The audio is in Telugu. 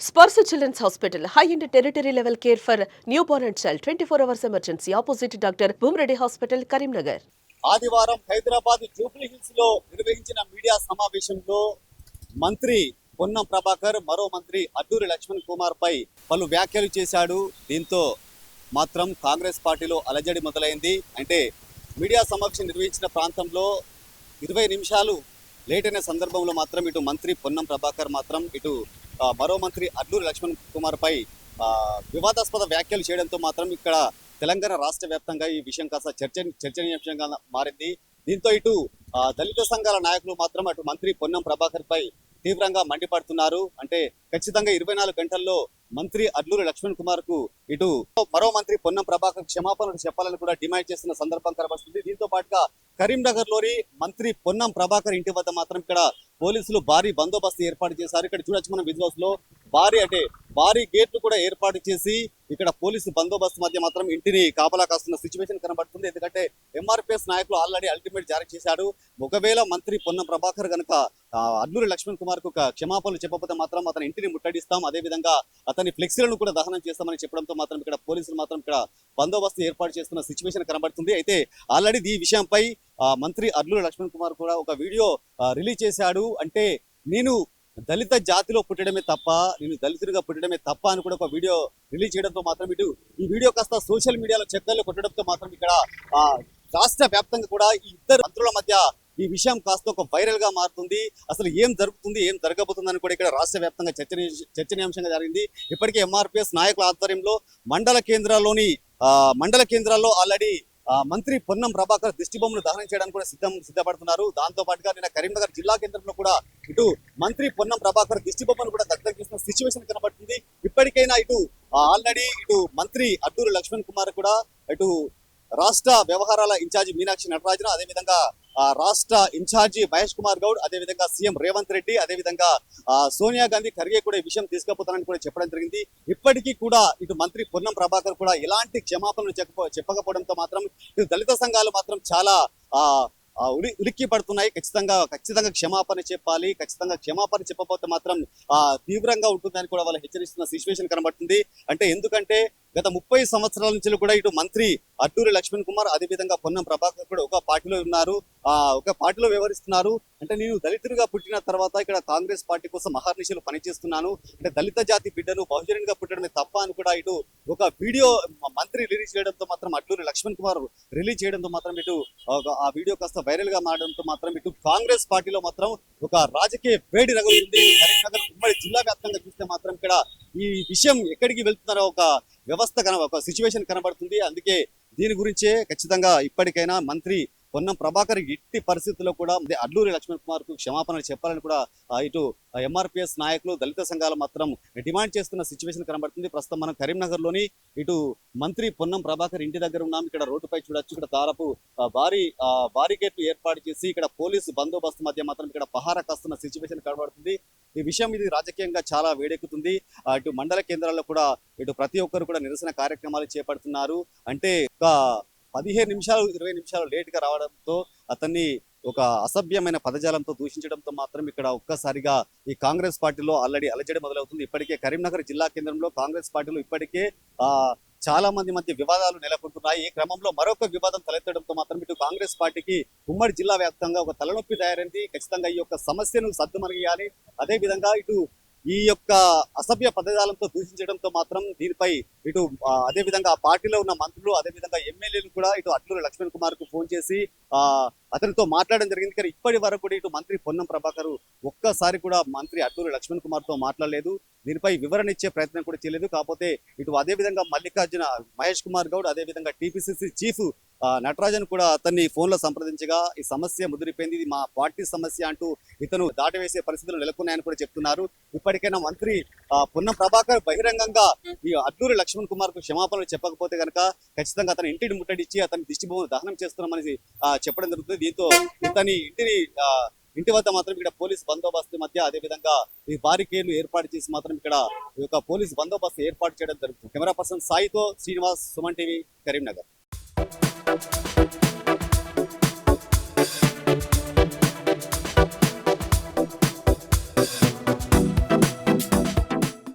Sparsh children's hospital high and tertiary level care for newborn and child twenty four hours emergency opposite doctor Bhoomireddy hospital Karimnagar ఆదివారం హైదరాబాద్ జూబ్లీ హిల్స్లో నిర్వహించిన మీడియా సమావేశంలో మంత్రి పొన్నం ప్రభాకర్ మరో మంత్రి అడ్డూరి లక్ష్మణ్ కుమార్ పై పలు వ్యాఖ్యలు చేశాడు. దీంతో మాత్రం కాంగ్రెస్ పార్టీలో అలజడి మొదలైంది. అంటే మీడియా సమావేశం నిర్వహించిన ప్రాంతంలో ఇరవై నిమిషాలు లేట్ అయిన సందర్భంలో మాత్రం ఇటు మంత్రి పొన్నం ప్రభాకర్ మాత్రం ఇటు మరో మంత్రి అల్లూరి లక్ష్మణ్ కుమార్ పై వివాదాస్పద వ్యాఖ్యలు చేయడంతో మాత్రం ఇక్కడ తెలంగాణ రాష్ట్ర వ్యాప్తంగా ఈ విషయం కాస్త చర్చ చర్చనీయాంశంగా మారింది. దీంతో ఇటు దళిత సంఘాల నాయకులు మాత్రం అటు మంత్రి పొన్నం ప్రభాకర్ పై తీవ్రంగా మండిపడుతున్నారు. అంటే ఖచ్చితంగా ఇరవై నాలుగు గంటల్లో మంత్రి అడ్లూరి లక్ష్మణ్ కుమార్కు ఇటు మరో మంత్రి పొన్నం ప్రభాకర్ క్షమాపణలు చెప్పాలని కూడా డిమాండ్ చేసిన సందర్భం కనబడుతుంది. దీంతో పాటుగా కరీంనగర్లోని మంత్రి పొన్నం ప్రభాకర్ ఇంటి వద్ద మాత్రం ఇక్కడ పోలీసులు భారీ బందోబస్తు ఏర్పాటు చేశారు. ఇక్కడ చూడొచ్చు మనం విజువల్స్లో భారీ అంటే భారీ గేట్లు కూడా ఏర్పాటు చేసి ఇక్కడ పోలీసు బందోబస్తు మధ్య మాత్రం ఇంటిని కాపలా కాస్తున్న సిచ్యువేషన్ కనబడుతుంది. ఎందుకంటే ఎంఆర్పిఎస్ నాయకులు ఆల్రెడీ అల్టిమేట్ జారీ చేశాడు ఒకవేళ మంత్రి పొన్నం ప్రభాకర్ కనుక అల్లూరి లక్ష్మణ్ కుమార్కు క్షమాపణలు చెప్పకపోతే మాత్రం అతని ఇంటిని ముట్టడిస్తాం. అదే విధంగా అతని ఫ్లెక్సీలను కూడా దహనం చేస్తామని చెప్పడంతో మాత్రం ఇక్కడ పోలీసులు మాత్రం ఇక్కడ బందోబస్తు ఏర్పాటు చేస్తున్న సిచ్యువేషన్ కనబడుతుంది. అయితే ఆల్రెడీ ఈ విషయంపై మంత్రి అల్లూరి లక్ష్మణ్ కుమార్ కూడా ఒక వీడియో రిలీజ్ చేశాడు. అంటే నేను దళిత జాతిలో పుట్టడమే తప్ప నేను దళితుడిగా పుట్టడమే తప్ప అని కూడా ఒక వీడియో రిలీజ్ చేయడంతో మాత్రం ఇటు ఈ వీడియో కాస్త సోషల్ మీడియాలో చక్కర్లు కొట్టడంతో మాత్రం ఇక్కడ రాష్ట్ర వ్యాప్తంగా కూడా ఈ ఇద్దరు మంత్రుల మధ్య ఈ విషయం కాస్త ఒక వైరల్గా మారుతుంది. అసలు ఏం జరుగుతుంది ఏం జరగబోతుందని కూడా ఇక్కడ రాష్ట్ర వ్యాప్తంగా చర్చనీ చర్చనీయాంశంగా జరిగింది. ఇప్పటికే ఎంఆర్పిఎస్ నాయకుల ఆధ్వర్యంలో మండల కేంద్రాల్లోని మండల కేంద్రాల్లో ఆల్రెడీ మంత్రి పొన్నం ప్రభాకర్ దిష్టిబొమ్మను దహనం చేయడానికి కూడా సిద్ధం సిద్ధపడుతున్నారు. దాంతో పాటుగా నిన్న కరీంనగర్ జిల్లా కేంద్రంలో కూడా ఇటు మంత్రి పొన్నం ప్రభాకర్ దిష్టిబొమ్మను కూడా దగ్ధం చేసిన సిచ్యువేషన్ కనబడుతుంది. ఇప్పటికైనా ఇటు ఆల్రెడీ ఇటు మంత్రి అడ్డూరు లక్ష్మణ్ కుమార్ కూడా ఇటు రాష్ట్ర వ్యవహారాల ఇన్ఛార్జి మీనాక్షి నటరాజన్ అదేవిధంగా రాష్ట్ర ఇన్ఛార్జి మహేష్ కుమార్ గౌడ్ అదేవిధంగా సీఎం రేవంత్ రెడ్డి అదేవిధంగా సోనియా గాంధీ ఖర్గే కూడా ఈ విషయం తీసుకుపోతానని కూడా చెప్పడం జరిగింది. ఇప్పటికీ కూడా ఇటు మంత్రి పొన్నం ప్రభాకర్ కూడా ఎలాంటి క్షమాపణలు చెప్ప చెప్పకపోవడంతో మాత్రం ఇటు దళిత సంఘాలు మాత్రం చాలా ఆ ఆ, ఉలి ఉలిక్కి పడుతున్నాయి. ఖచ్చితంగా ఖచ్చితంగా క్షమాపణ చెప్పాలి. ఖచ్చితంగా క్షమాపణ చెప్పకపోతే మాత్రం తీవ్రంగా ఉంటుందని కూడా వాళ్ళు హెచ్చరిస్తున్న సిచ్యువేషన్ కనబడుతుంది. అంటే ఎందుకంటే గత ముప్పై సంవత్సరాల నుంచి కూడా ఇటు మంత్రి అడ్డూరి లక్ష్మణ్ కుమార్ అదేవిధంగా పొన్నం ప్రభాకర్ కూడా ఒక పార్టీలో ఉన్నారు. ఆ ఒక పార్టీలో వ్యవహరిస్తున్నారు. అంటే నేను దళితుడిగా పుట్టిన తర్వాత ఇక్కడ కాంగ్రెస్ పార్టీ కోసం మహార్నిశలు పనిచేస్తున్నాను. అంటే దళిత జాతి బిడ్డను బహుజనుడిగా పుట్టడమే తప్ప అని కూడా ఇటు ఒక వీడియో మంత్రి రిలీజ్ చేయడంతో మాత్రం అడ్డూరి లక్ష్మణ్ కుమార్ రిలీజ్ చేయడంతో మాత్రం ఇటు ఒక- ఆ వీడియో కాస్త వైరల్గా మారడంతో మాత్రం ఇటు కాంగ్రెస్ పార్టీలో మాత్రం ఒక రాజకీయ వేడి రగులుతుంది కరీంనగర్ ఉమ్మడి జిల్లా వ్యాప్తంగా చూస్తే మాత్రం ఇక్కడ ఈ విషయం ఎక్కడికి వెళ్తున్నారో ఒక వ్యవస్థ కన ఒక సిచ్యువేషన్ కనబడుతుంది. అందుకే దీని గురించే ఖచ్చితంగా ఇప్పటికైనా మంత్రి పొన్నం ప్రభాకర్ ఇట్టి పరిస్థితుల్లో కూడా అడ్లూరి లక్ష్మణ్ కుమార్కు క్షమాపణలు చెప్పాలని కూడా ఇటు ఎంఆర్పిఎస్ నాయకులు దళిత సంఘాలు మాత్రం డిమాండ్ చేస్తున్న సిచ్యువేషన్ కనబడుతుంది. ప్రస్తుతం మనం కరీంనగర్లోని ఇటు మంత్రి పొన్నం ప్రభాకర్ ఇంటి దగ్గర ఉన్నాం. ఇక్కడ రోడ్డుపై చూడొచ్చు. ఇక్కడ దాదాపు భారీ ఆ, భారీ ఏర్పాటు చేసి ఇక్కడ పోలీసు బందోబస్తు మధ్య మాత్రం ఇక్కడ పహారా కాస్తున్న సిచ్యువేషన్ కనబడుతుంది. ఈ విషయం ఇది రాజకీయంగా చాలా వేడెక్కుతుంది. అటు ఇటు మండల కేంద్రాల్లో కూడా ఇటు ప్రతి ఒక్కరు కూడా నిరసన కార్యక్రమాలు చేపడుతున్నారు. అంటే ఒక పదిహేను నిమిషాలు ఇరవై నిమిషాలు లేట్గా రావడంతో అతన్ని ఒక అసభ్యమైన పదజాలంతో దూషించడంతో మాత్రం ఇక్కడ ఒక్కసారిగా ఈ కాంగ్రెస్ పార్టీలో ఆల్రెడీ అలజడి మొదలవుతుంది. ఇప్పటికే కరీంనగర్ జిల్లా కేంద్రంలో కాంగ్రెస్ పార్టీలో ఇప్పటికే చాలా మంది మధ్య వివాదాలు నెలకొంటున్నాయి. ఈ క్రమంలో మరొక వివాదం తలెత్తడంతో మాత్రం ఇటు కాంగ్రెస్ పార్టీకి ఉమ్మడి జిల్లా వ్యాప్తంగా ఒక తలనొప్పి తయారైంది. ఖచ్చితంగా ఈ యొక్క సమస్యను సద్దుమణియాలి అదే విధంగా ఇటు ఈ యొక్క అసభ్య పదజాలంతో దూషించడంతో మాత్రం దీనిపై ఇటు అదేవిధంగా అదే విధంగా ఆ పార్టీలో ఉన్న మంత్రులు అదే విధంగా ఎమ్మెల్యేలు కూడా ఇటు అట్లూరి లక్ష్మణ్ కుమార్కు ఫోన్ చేసి ఆ అతనితో మాట్లాడడం జరిగింది. కానీ ఇప్పటి వరకు కూడా ఇటు మంత్రి పొన్నం ప్రభాకర్ ఒక్కసారి కూడా మంత్రి అట్లూరి లక్ష్మణ్ కుమార్తో మాట్లాడలేదు. దీనిపై వివరణ ఇచ్చే ప్రయత్నం కూడా చేయలేదు. కాకపోతే ఇటు అదే విధంగా మల్లికార్జున మహేష్ కుమార్ గౌడ్ అదే విధంగా టీపీసీసీ చీఫ్ నటరాజన్ కూడా అతన్ని ఫోన్లో సంప్రదించగా ఈ సమస్య ముదిరిపోయింది. ఇది మా పార్టీ సమస్య అంటూ ఇతను దాటవేసే పరిస్థితులు నెలకొన్నాయని కూడా చెప్తున్నారు. ఇప్పటికైనా మంత్రి పున్నం ప్రభాకర్ బహిరంగంగా ఈ అడ్లూరి లక్ష్మణ్ కుమార్కు క్షమాపణలు చెప్పకపోతే కనుక ఖచ్చితంగా అతని ఇంటిని ముట్టడిచ్చి అతని దిష్టిభూమిని దహనం చేస్తున్నామని చెప్పడం జరుగుతుంది. దీంతో ఇతని ఇంటిని ఇంటి వద్ద మాత్రం ఇక్కడ పోలీస్ బందోబస్తు మధ్య అదే విధంగా ఈ బారికేడ్లు ఏర్పాటు చేసి మాత్రం ఇక్కడ ఈ యొక్క పోలీస్ బందోబస్తు ఏర్పాటు చేయడం జరుగుతుంది. కెమెరా పర్సన్ సాయితో శ్రీనివాస్ సుమన్ టీవీ కరీంనగర్.